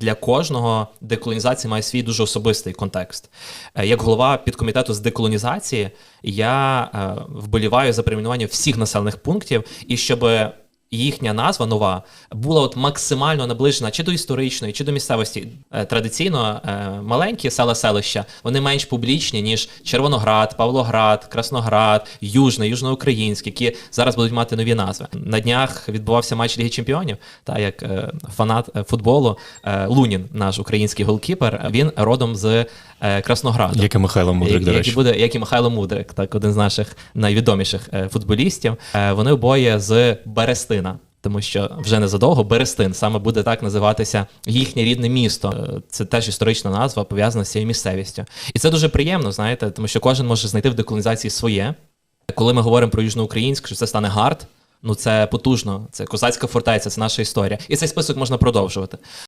для кожного деколонізація має свій дуже особистий контекст. Е, Як голова підкомітету з деколонізації, я е, вболіваю за перейменування всіх населених пунктів і щоб. Їхня назва нова була от максимально наближена чи до історичної, чи до місцевості. Е, Традиційно е, маленькі села селища вони менш публічні, ніж Червоноград, Павлоград, Красноград, Южний, Южноукраїнський, які зараз будуть мати нові назви. На днях відбувався матч Ліги Чемпіонів. Та як е, фанат футболу Лунін, наш український голкіпер, він родом з Краснограду. Як і Михайло Мудрик, до речі. буде, як і Михайло Мудрик, так один з наших найвідоміших футболістів. Вони обоє з Берестина. Тому що вже незадовго Берестин саме буде так називатися їхнє рідне місто. Е, Це теж історична назва, пов'язана з цією місцевістю. І це дуже приємно, знаєте, тому що кожен може знайти в деколонізації своє. Коли ми говоримо про Южноукраїнськ, що це стане гард, ну це потужно. Це козацька фортеця, це наша історія. І цей список можна продовжувати.